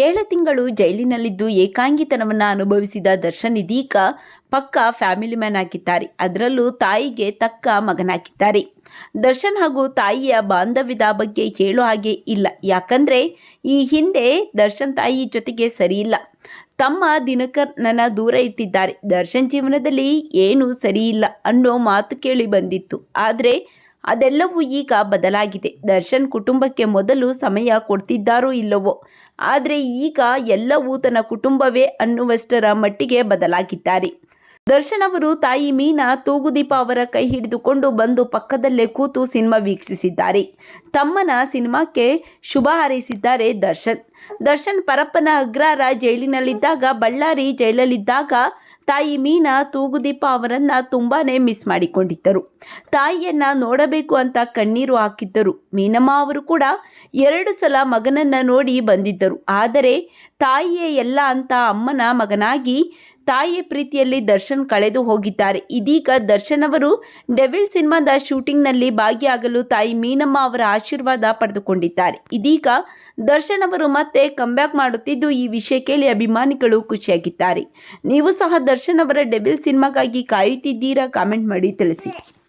ಏಳು ತಿಂಗಳು ಜೈಲಿನಲ್ಲಿದ್ದು ಏಕಾಂಗಿತನವನ್ನು ಅನುಭವಿಸಿದ ದರ್ಶನ್ ಇದೀಗ ಪಕ್ಕ ಫ್ಯಾಮಿಲಿ ಮ್ಯಾನ್ ಆಗಿದ್ದಾರೆ. ಅದರಲ್ಲೂ ತಾಯಿಗೆ ತಕ್ಕ ಮಗನಾಗಿದ್ದಾರೆ. ದರ್ಶನ್ ಹಾಗೂ ತಾಯಿಯ ಬಾಂಧವ್ಯದ ಬಗ್ಗೆ ಹೇಳೋ ಹಾಗೆ ಇಲ್ಲ. ಯಾಕಂದ್ರೆ ಈ ಹಿಂದೆ ದರ್ಶನ್ ತಾಯಿ ಜೊತೆಗೆ ಸರಿಯಿಲ್ಲ ತಮ್ಮ ದಿನಕರ್ನನ್ನ ದೂರ ಇಟ್ಟಿದ್ದಾರೆ. ದರ್ಶನ್ ಜೀವನದಲ್ಲಿ ಏನು ಸರಿಯಿಲ್ಲ ಅನ್ನೋ ಮಾತು ಕೇಳಿ ಬಂದಿತ್ತು. ಆದರೆ ಅದೆಲ್ಲವೂ ಈಗ ಬದಲಾಗಿದೆ. ದರ್ಶನ್ ಕುಟುಂಬಕ್ಕೆ ಮೊದಲು ಸಮಯ ಕೊಡ್ತಿದ್ದಾರೋ ಇಲ್ಲವೋ? ಆದರೆ ಈಗ ಎಲ್ಲವೂ ತನ್ನ ಕುಟುಂಬವೇ ಅನ್ನುವಷ್ಟರ ಮಟ್ಟಿಗೆ ಬದಲಾಗಿದ್ದಾರೆ. ದರ್ಶನ್ ಅವರು ತಾಯಿ ಮೀನಾ, ತೂಗುದೀಪ ಅವರ ಕೈ ಹಿಡಿದುಕೊಂಡು ಬಂದು ಪಕ್ಕದಲ್ಲೇ ಕೂತು ಸಿನಿಮಾ ವೀಕ್ಷಿಸಿದ್ದಾರೆ. ತಮ್ಮನ ಸಿನಿಮಾಕ್ಕೆ ಶುಭ ಹಾರೈಸಿದ್ದಾರೆ ದರ್ಶನ್. ದರ್ಶನ್ ಪರಪ್ಪನ ಅಗ್ರಾರ ಜೈಲಿನಲ್ಲಿದ್ದಾಗ, ಬಳ್ಳಾರಿ ಜೈಲಲ್ಲಿದ್ದಾಗ ತಾಯಿ ಮೀನಾ ತೂಗುದೀಪ ಅವರನ್ನ ತುಂಬಾನೇ ಮಿಸ್ ಮಾಡಿಕೊಂಡಿದ್ದರು. ತಾಯಿಯನ್ನ ನೋಡಬೇಕು ಅಂತ ಕಣ್ಣೀರು ಹಾಕಿದ್ದರು. ಮೀನಮ್ಮ ಅವರು ಕೂಡ ಎರಡು ಸಲ ಮಗನನ್ನ ನೋಡಿ ಬಂದಿದ್ದರು. ಆದರೆ ತಾಯಿಯೇ ಎಲ್ಲ ಅಂತ ಅಮ್ಮನ ಮಗನಾಗಿ ತಾಯಿಯ ಪ್ರೀತಿಯಲ್ಲಿ ದರ್ಶನ್ ಕಳೆದು ಹೋಗಿದ್ದಾರೆ. ಇದೀಗ ದರ್ಶನ್ ಅವರು ಡೆವಿಲ್ ಸಿನಿಮಾದ ಶೂಟಿಂಗ್ನಲ್ಲಿ ಭಾಗಿಯಾಗಲು ತಾಯಿ ಮೀನಮ್ಮ ಅವರ ಆಶೀರ್ವಾದ ಪಡೆದುಕೊಂಡಿದ್ದಾರೆ. ಇದೀಗ ದರ್ಶನ್ ಅವರು ಮತ್ತೆ ಕಂಬ್ಯಾಕ್ ಮಾಡುತ್ತಿದ್ದು ಈ ವಿಷಯ ಕೇಳಿ ಅಭಿಮಾನಿಗಳು ಖುಷಿಯಾಗಿದ್ದಾರೆ. ನೀವು ಸಹ ದರ್ಶನ್ ಅವರ ಡೆವಿಲ್ ಸಿನಿಮಾಗಾಗಿ ಕಾಯುತ್ತಿದ್ದೀರಾ? ಕಾಮೆಂಟ್ ಮಾಡಿ ತಿಳಿಸಿ.